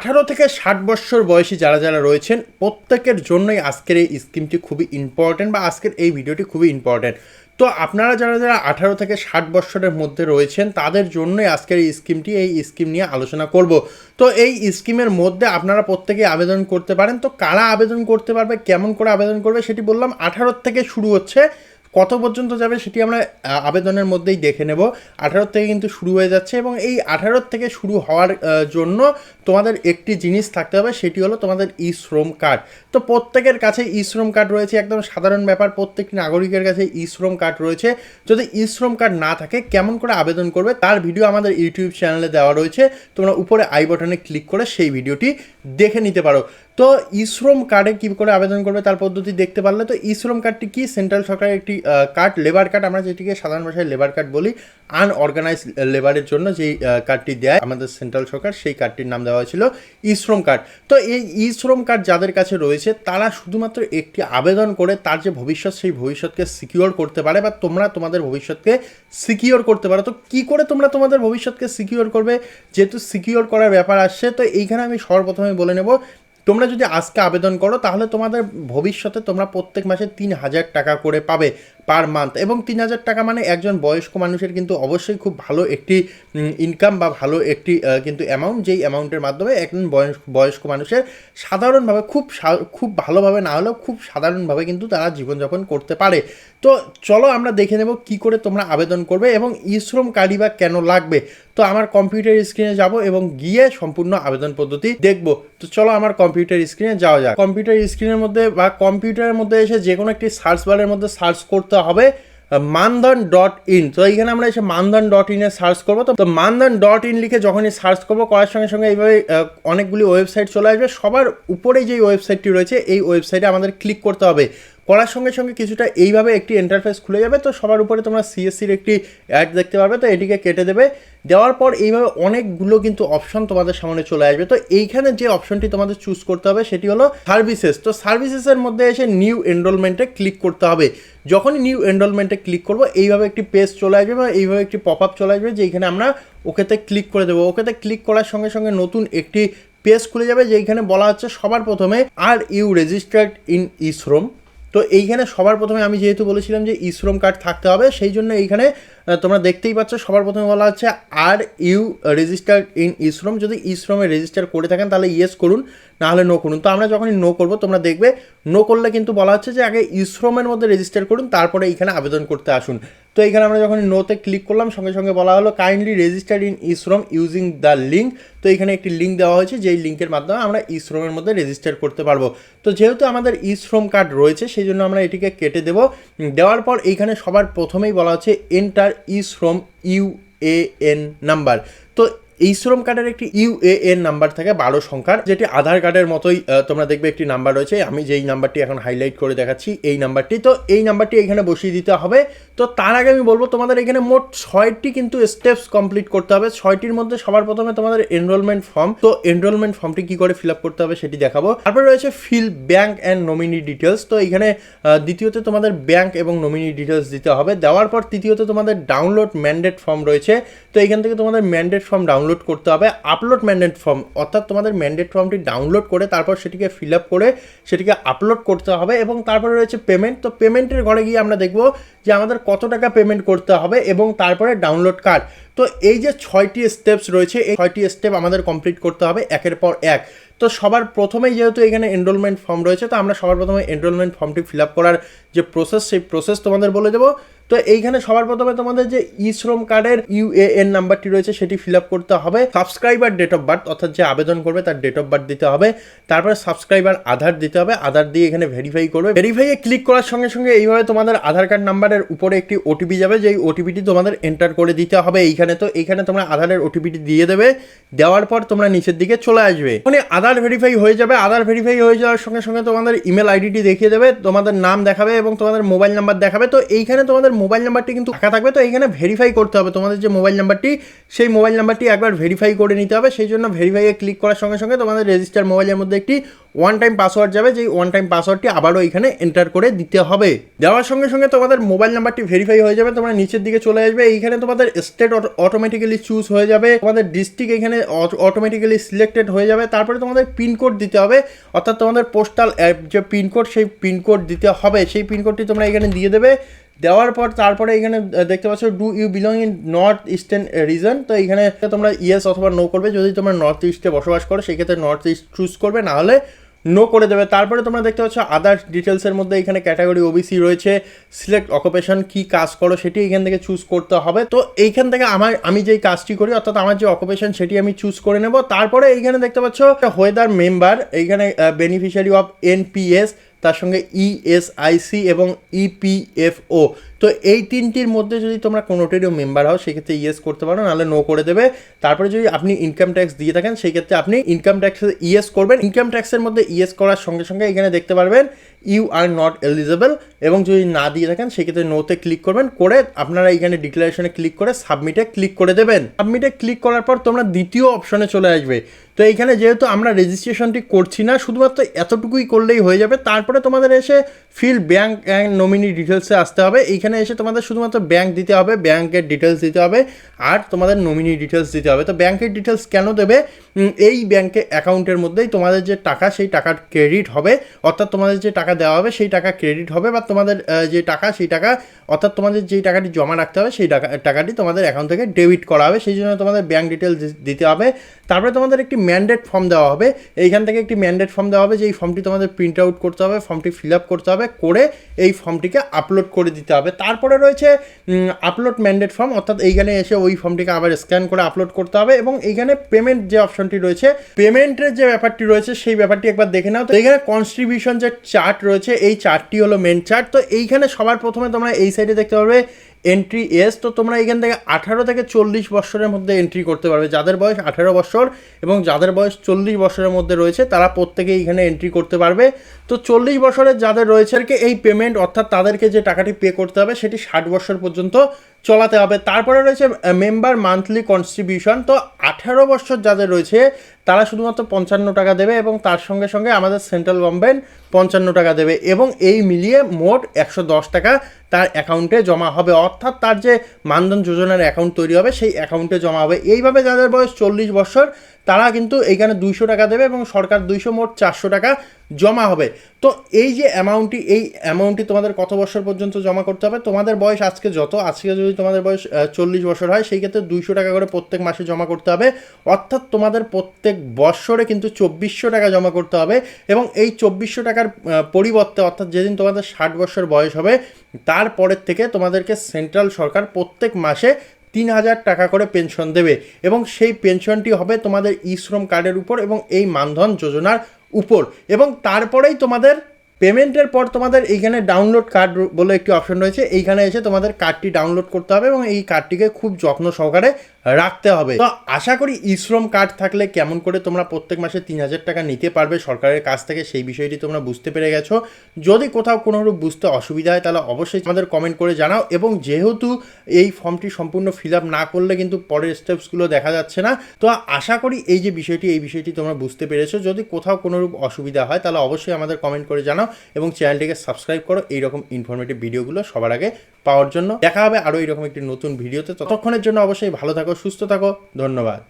আঠারো থেকে ষাট বছর বয়সী যারা যারা রয়েছেন, প্রত্যেকের জন্যই আজকের এই স্কিমটি খুবই ইম্পর্ট্যান্ট বা আজকের এই ভিডিওটি খুবই ইম্পর্ট্যান্ট তো আপনারা যারা যারা আঠারো থেকে ষাট বছরের মধ্যে রয়েছেন, তাদের জন্যই আজকের এই স্কিমটি, এই স্কিম নিয়ে আলোচনা করব। তো এই স্কিমের মধ্যে আপনারা প্রত্যেকে আবেদন করতে পারেন। তো কারা আবেদন করতে পারবে, কেমন করে আবেদন করবে সেটি বললাম, আঠারো থেকে শুরু হচ্ছে। কত পর্যন্ত যাবে সেটি আমরা আবেদনের মধ্যেই দেখে নেব। আঠারো থেকে কিন্তু শুরু হয়ে যাচ্ছে এবং এই আঠারো থেকে শুরু হওয়ার জন্য তোমাদের একটি জিনিস থাকতে হবে, সেটি হলো তোমাদের ই শ্রম কার্ড। তো প্রত্যেকের কাছে ই শ্রম কার্ড রয়েছে, একদম সাধারণ ব্যাপার প্রত্যেকটি নাগরিকের কাছে ই শ্রম কার্ড রয়েছে। যদি ই শ্রম কার্ড না থাকে, কেমন করে আবেদন করবে তার ভিডিও আমাদের ইউটিউব চ্যানেলে দেওয়া রয়েছে। তোমরা উপরে আই বাটনে ক্লিক করে সেই ভিডিওটি দেখে নিতে পারো। তো ই শ্রম কার্ডে কী করে আবেদন করবে তার পদ্ধতি দেখতে পারলে, তো ইশ্রম কার্ডটি কি? সেন্ট্রাল সরকারের একটি কার্ড লেবার কার্ড আমরা যেটিকে সাধারণ ভাষায় লেবার কার্ড বলি আনঅর্গানাইজ লেবারের জন্য যেই কার্ডটি দেয় আমাদের সেন্ট্রাল সরকার, সেই কার্ডটির নাম দেওয়া হয়েছিল ই শ্রম কার্ড তো এই ই শ্রম কার্ড যাদের কাছে রয়েছে, তারা শুধুমাত্র একটি আবেদন করে তার যে ভবিষ্যৎ, সেই ভবিষ্যৎকে সিকিওর করতে পারে বা তোমরা তোমাদের ভবিষ্যৎকে সিকিওর করতে পারো। তো কী করে তোমরা তোমাদের ভবিষ্যৎকে সিকিওর করবে? যেহেতু সিকিওর করার ব্যাপার আসছে, তো এইখানে আমি সর্বপ্রথমে বলে নেব তোমরা যদি আজকে আবেদন করো, তাহলে তোমাদের ভবিষ্যতে তোমরা প্রত্যেক মাসে তিন হাজার টাকা করে পাবে। পার মান্থ এবং তিন হাজার টাকা মানে একজন বয়স্ক মানুষের কিন্তু অবশ্যই খুব ভালো একটি ইনকাম বা ভালো একটি কিন্তু অ্যামাউন্ট যেই অ্যামাউন্টের মাধ্যমে একজন বয়স্ক বয়স্ক মানুষের সাধারণভাবে খুব খুব ভালোভাবে না হলেও খুব সাধারণভাবে কিন্তু তারা জীবনযাপন করতে পারে। তো চলো আমরা দেখে নেব কি করে তোমরা আবেদন করবে এবং ই শ্রম কার্ডই বা কেন লাগবে। তো আমার কম্পিউটার স্ক্রিনে যাব এবং গিয়ে সম্পূর্ণ আবেদন পদ্ধতি দেখব। তো চলো আমার কম্পিউটার স্ক্রিনে যাওয়া যাক। কম্পিউটার স্ক্রিনের মধ্যে বা কম্পিউটারের মধ্যে এসে যে কোনো একটি সার্চ বারের মধ্যে সার্চ করতে হবে মানধন ডট ইন তো এইখানে আমরা এসে মানধন ডট ইনে সার্চ করব। তো মানধন ডট ইন লিখে যখনই সার্চ করব, করার সঙ্গে সঙ্গে এইভাবে অনেকগুলি ওয়েবসাইট চলে আসবে। সবার উপরে যেই ওয়েবসাইটটি রয়েছে, এই ওয়েবসাইটে আমাদের ক্লিক করতে হবে। করার সঙ্গে সঙ্গে কিছুটা এইভাবে একটি ইন্টারফেস খুলে যাবে। তো সবার উপরে তোমরা সিএসসির একটি অ্যাড দেখতে পারবে। তো এটিকে কেটে দেবে। দেওয়ার পর এইভাবে অনেকগুলো কিন্তু অপশন তোমাদের সামনে চলে আসবে। তো এইখানে যে অপশনটি তোমাদের চুজ করতে হবে, সেটি হলো সার্ভিসেস তো সার্ভিসেসের মধ্যে এসে নিউ এনরোলমেন্টে ক্লিক করতে হবে। যখনই নিউ এনরোলমেন্টে ক্লিক করব, এইভাবে একটি পেজ চলে আসবে বা এইভাবে একটি পপ আপ চলে আসবে যেখানে আমরা ওকেতে ক্লিক করে দেবো। ওকেতে ক্লিক করার সঙ্গে সঙ্গে নতুন একটি পেজ খুলে যাবে যেখানে বলা হচ্ছে সবার প্রথমে are you registered in eShram তো এইখানে সবার প্রথমে আমি যেহেতু বলেছিলাম যে ইশ্রম কার্ড থাকতে হবে, সেই জন্য এইখানে তোমরা দেখতেই পাচ্ছ, সবার প্রথমে বলা হচ্ছে, are you registered in eShram যদি ইশ্রমে রেজিস্টার করে থাকেন, তাহলে ইয়েস করুন, নাহলে নো করুন। তো আমরা যখনই নো করব, তোমরা দেখবে, নো করলে কিন্তু বলা হচ্ছে যে, আগে ইশ্রমের মধ্যে রেজিস্টার করুন, তারপরে এইখানে আবেদন করতে আসুন। তো এইখানে আমরা যখন নোতে ক্লিক করলাম, সঙ্গে সঙ্গে বলা হলো kindly registered in eShram using the link তো এখানে একটি লিঙ্ক দেওয়া হয়েছে, যেই লিঙ্কের মাধ্যমে আমরা ইশ্রমের মধ্যে রেজিস্টার করতে পারব। তো যেহেতু আমাদের ইশ্রম কার্ড রয়েছে, সেই জন্য আমরা এটিকে কেটে দেবো। দেওয়ার পর এইখানে সবার প্রথমেই বলা হচ্ছে enter eShram U A N number তো এই শ্রম কার্ডের একটি ইউএএন নাম্বার থাকে, বারো সংখ্যার, যেটি আধার কার্ডের মতোই তোমরা দেখবে একটি নাম্বার রয়েছে। আমি যেই নাম্বারটি এখন হাইলাইট করে দেখাচ্ছি, এই নাম্বারটি তো এই নাম্বারটি এখানে বসিয়ে দিতে হবে। তো তার আগে আমি বলব, তোমাদের এখানে মোট ছয়টি কিন্তু স্টেপস কমপ্লিট করতে হবে। ছয়টির মধ্যে সবার প্রথমে তোমাদের এনরোলমেন্ট ফর্ম তো এনরোলমেন্ট ফর্মটি কি করে ফিল আপ করতে হবে সেটি দেখাবো। তারপরে রয়েছে fill bank and nominee details তো এখানে দ্বিতীয়তে তোমাদের ব্যাংক এবং নমিনি ডিটেলস দিতে হবে। দেওয়ার পর তৃতীয়তে তোমাদের ডাউনলোড ম্যান্ডেট ফর্ম রয়েছে। তো এখান থেকে তোমাদের ম্যান্ডেট ফর্ম ডাউনলোড করতে হবে আপলোড ম্যান্ডেট ফর্ম অর্থাৎ তোমাদের ম্যান্ডেট ফর্মটি ডাউনলোড করে তারপর সেটিকে ফিল আপ করে সেটিকে আপলোড করতে হবে এবং তারপরে রয়েছে পেমেন্ট তো পেমেন্টের ঘরে গিয়ে আমরা দেখব যে আমাদের কত টাকা পেমেন্ট করতে হবে এবং তারপরে ডাউনলোড কার্ড তো এই যে ছয়টি স্টেপস রয়েছে, এই ছয়টি স্টেপ আমাদের কমপ্লিট করতে হবে একের পর এক। তো সবার প্রথমেই যেহেতু এখানে এনরোলমেন্ট ফর্ম রয়েছে, তো আমরা সবার প্রথমে এনরোলমেন্ট ফর্মটি ফিল আপ করার যে প্রসেস সেই প্রসেস তোমাদের বলে দেবো। তো এইখানে সবার প্রথমে তোমাদের যে ই শ্রম কার্ডের ইউএএন নাম্বারটি রয়েছে, সেটি ফিল আপ করতে হবে। সাবস্ক্রাইবার ডেট অফ বার্থ অর্থাৎ যে আবেদন করবে তার ডেট অফ বার্থ দিতে হবে। তারপরে সাবস্ক্রাইবার আধার দিতে হবে। আধার দিয়ে এখানে ভেরিফাই করবে। ভেরিফাইয়ে ক্লিক করার সঙ্গে সঙ্গে এইভাবে তোমাদের আধার কার্ড নাম্বারের উপরে একটি ওটিপি যাবে, যেই ওটিপিটি তোমাদের এন্টার করে দিতে হবে এইখানে। তো এইখানে তোমরা আধারের ওটিপিটি দিয়ে দেবে। দেওয়ার পর তোমরা নিচের দিকে চলে আসবে। মানে আধার ভেরিফাই হয়ে যাবে। আধার ভেরিফাই হয়ে যাওয়ার সঙ্গে সঙ্গে তোমাদের ইমেল আইডিটি দেখিয়ে দেবে। তোমাদের নাম দেখাবে এবং তোমাদের মোবাইল নাম্বার দেখাবে। তো এইখানে তোমাদের মোবাইল নাম্বারটি কিন্তু ফাঁকা থাকবে, তো এখানে ভেরিফাই করতে হবে। তোমাদের যে মোবাইল নাম্বারটি সেই মোবাইল নাম্বারটি একবার ভেরিফাই করে নিতে হবে। সেই জন্য ভেরিফাইয়ে ক্লিক করার সঙ্গে সঙ্গে তোমাদের রেজিস্টার মোবাইলের মধ্যে একটি ওয়ান টাইম পাসওয়ার্ড যাবে। যেই ওয়ান টাইম পাসওয়ার্ডটি আবারও এখানে এন্টার করে দিতে হবে। দেওয়ার সঙ্গে সঙ্গে তোমাদের মোবাইল নাম্বারটি ভেরিফাই হয়ে যাবে, তোমরা নিচের দিকে চলে আসবে। এইখানে তোমাদের স্টেট অটোমেটিক্যালি চুজ হয়ে যাবে। তোমাদের ডিস্ট্রিক্ট এখানে অটোমেটিক্যালি সিলেক্টেড হয়ে যাবে। তারপরে তোমাদের পিনকোড দিতে হবে। অর্থাৎ তোমাদের পোস্টাল অ্যাপ যে পিনকোড সেই পিনকোড দিতে হবে। সেই পিনকোডটি তোমরা এখানে দিয়ে দেবে। দেওয়ার পর তারপরে এখানে দেখতে পাচ্ছ do you belong in north eastern region তো এখানে তোমরা ইয়েস অথবা নো করবে। যদি তোমরা নর্থ ইস্টে বসবাস করো, সেক্ষেত্রে নর্থ ইস্ট চুজ করবে। নাহলে নো করে দেবে। তারপরে তোমরা দেখতে পাচ্ছ আদার্স ডিটেলসের মধ্যে এখানে ক্যাটাগরি ওবিসি রয়েছে। সিলেক্ট অকুপেশন কী কাজ করো, সেটি এখান থেকে চুজ করতে হবে। তো এইখান থেকে আমার, আমি যেই কাজটি করি, অর্থাৎ আমার যে অকুপেশন সেটি আমি চুজ করে নেব। তারপরে এইখানে দেখতে পাচ্ছ ওয়েদার মেম্বার এইখানে বেনিফিশিয়ারি অফ এনপিএস তার সঙ্গে E ইএসআইসি এবং E ইপিএফও তো এই তিনটির মধ্যে যদি তোমরা কোনোটিরও মেম্বার হও, সেক্ষেত্রে ইয়েস করতে পারো, নাহলে নো করে দেবে। তারপরে যদি আপনি ইনকাম ট্যাক্স দিয়ে থাকেন সেই ক্ষেত্রে আপনি ইনকাম ট্যাক্সে ইয়েস করবেন। ইনকাম ট্যাক্সের মধ্যে ইয়েস করার সঙ্গে সঙ্গে এখানে দেখতে পারবেন ইউ আর নট এলিজেবল এবং যদি না দিয়ে থাকেন, সেক্ষেত্রে নোতে ক্লিক করবেন। করে আপনারা এখানে ডিক্লারেশনে ক্লিক করে সাবমিটে ক্লিক করে দেবেন। সাবমিটে ক্লিক করার পর তোমরা দ্বিতীয় অপশনে চলে আসবে। তো এইখানে যেহেতু আমরা রেজিস্ট্রেশনটি করছি না, শুধুমাত্র এতটুকুই করলেই হয়ে যাবে। তারপরে তোমাদের এসে ফিল ব্যাঙ্ক অ্যান্ড নমিনি ডিটেলসে আসতে হবে। এইখানে এসে তোমাদের শুধুমাত্র ব্যাঙ্ক দিতে হবে ব্যাঙ্কের ডিটেলস দিতে হবে, আর তোমাদের নমিনি ডিটেলস দিতে হবে। তো ব্যাঙ্কের ডিটেলস কেন দেবে? এই ব্যাঙ্কে অ্যাকাউন্টের মধ্যেই তোমাদের যে টাকা, সেই টাকার ক্রেডিট হবে। অর্থাৎ তোমাদের যে টাকা দেওয়া হবে, সেই টাকা ক্রেডিট হবে, বা তোমাদের যে টাকা, সেই টাকা, অর্থাৎ তোমাদের যেই টাকাটি জমা রাখতে হবে, সেই টাকা, টাকাটি তোমাদের অ্যাকাউন্ট থেকে ডেবিট করা হবে। সেই জন্য তোমাদের ব্যাঙ্ক ডিটেলস দিতে হবে। তারপরে তোমাদের একটি ম্যান্ডেট ফর্ম দেওয়া হবে। এইখান থেকে একটি ম্যান্ডেট ফর্ম দেওয়া হবে যে এই ফর্মটি তোমাদের প্রিন্ট আউট করতে হবে ফর্মটি ফিল আপ করতে হবে, করে এই ফর্মটিকে আপলোড করে দিতে হবে। তারপরে রয়েছে আপলোড ম্যান্ডেট ফর্ম অর্থাৎ এইখানে এসে ওই ফর্মটিকে আবার স্ক্যান করে আপলোড করতে হবে এবং এইখানে পেমেন্ট যে অপশনটি রয়েছে পেমেন্টের যে ব্যাপারটি রয়েছে সেই ব্যাপারটি একবার দেখে নাও। তো এইখানে কনস্ট্রিবিউশন যে চার্ট রয়েছে, এই চার্টটি হলো মেন চার্ট তো এইখানে সবার প্রথমে তোমরা এই সাইডে দেখতে পারবে এন্ট্রি এস তো তোমরা এখান থেকে আঠারো থেকে চল্লিশ বছরের মধ্যে এন্ট্রি করতে পারবে। যাদের বয়স আঠারো বছর এবং যাদের বয়স চল্লিশ বছরের মধ্যে রয়েছে, তারা প্রত্যেকেই এখানে এন্ট্রি করতে পারবে। তো চল্লিশ বছরের যাদের রয়েছে এই পেমেন্ট অর্থাৎ তাদেরকে যে টাকাটি পে করতে হবে, সেটি ষাট বছর পর্যন্ত চলাতে হবে। তারপরে রয়েছে মেম্বার মান্থলি কনস্ট্রিবিউশন তো আঠারো বছর যাদের রয়েছে, তারা শুধুমাত্র পঞ্চান্ন টাকা দেবে এবং তার সঙ্গে সঙ্গে আমাদের সেন্ট্রাল গভর্নমেন্ট পঞ্চান্ন টাকা দেবে এবং এই মিলিয়ে মোট একশো দশ টাকা তার অ্যাকাউন্টে জমা হবে। অর্থাৎ তার যে মানধন যোজনার অ্যাকাউন্ট তৈরি হবে, সেই অ্যাকাউন্টে জমা হবে। এইভাবে যাদের বয়স চল্লিশ বছর, তারা কিন্তু এইখানে দুইশো টাকা দেবে এবং সরকার দুইশো মোট চারশো টাকা জমা হবে। তো এই যে অ্যামাউন্টটি এই অ্যামাউন্টটি তোমাদের কত বছর পর্যন্ত জমা করতে হবে, তোমাদের বয়স আজকে যত, আজকে যদি তোমাদের বয়স চল্লিশ বছর হয়, সেই ক্ষেত্রে দুইশো টাকা করে প্রত্যেক মাসে জমা করতে হবে। অর্থাৎ তোমাদের প্রত্যেক বৎসরে কিন্তু চব্বিশশো টাকা জমা করতে হবে এবং এই চব্বিশশো টাকার পরিবর্তে অর্থাৎ যেদিন তোমাদের ষাট বছর বয়স হবে তারপরের থেকে তোমাদেরকে সেন্ট্রাল সরকার প্রত্যেক মাসে তিন হাজার টাকা করে পেনশন দেবে এবং সেই পেনশনটি হবে তোমাদের ই শ্রম কার্ডের উপর এবং এই মানধন যোজনার উপর এবং তারপরেই তোমাদের পেমেন্টের পর তোমাদের এইখানে ডাউনলোড কার্ড বলে একটি অপশন রয়েছে। এইখানে এসে তোমাদের কার্ডটি ডাউনলোড করতে হবে এবং এই কার্ডটিকে খুব যত্ন সহকারে রাখতে হবে। তো আশা করি ইশ্রম কার্ড থাকলে কেমন করে তোমরা প্রত্যেক মাসে তিন হাজার টাকা নিতে পারবে সরকারের কাছ থেকে, সেই বিষয়টি তোমরা বুঝতে পেরে গেছো। যদি কোথাও কোনোরূপ বুঝতে অসুবিধা হয়, তাহলে অবশ্যই আমাদের কমেন্ট করে জানাও। এবং যেহেতু এই ফর্মটি সম্পূর্ণ ফিল আপ না করলে কিন্তু পরের স্টেপসগুলো দেখা যাচ্ছে না, তো আশা করি এই যে বিষয়টি, এই বিষয়টি তোমরা বুঝতে পেরেছ। যদি কোথাও কোনোরূপ অসুবিধা হয়, তাহলে অবশ্যই আমাদের কমেন্ট করে জানাও এবং চ্যানেলটিকে সাবস্ক্রাইব করো। এইরকম ইনফরমেটিভ ভিডিওগুলো সবার আগে পাওয়ার জন্য। দেখা হবে আরও এরকম একটি নতুন ভিডিওতে। ততক্ষণের জন্য অবশ্যই ভালো থাকো, সুস্থ থাকো। ধন্যবাদ।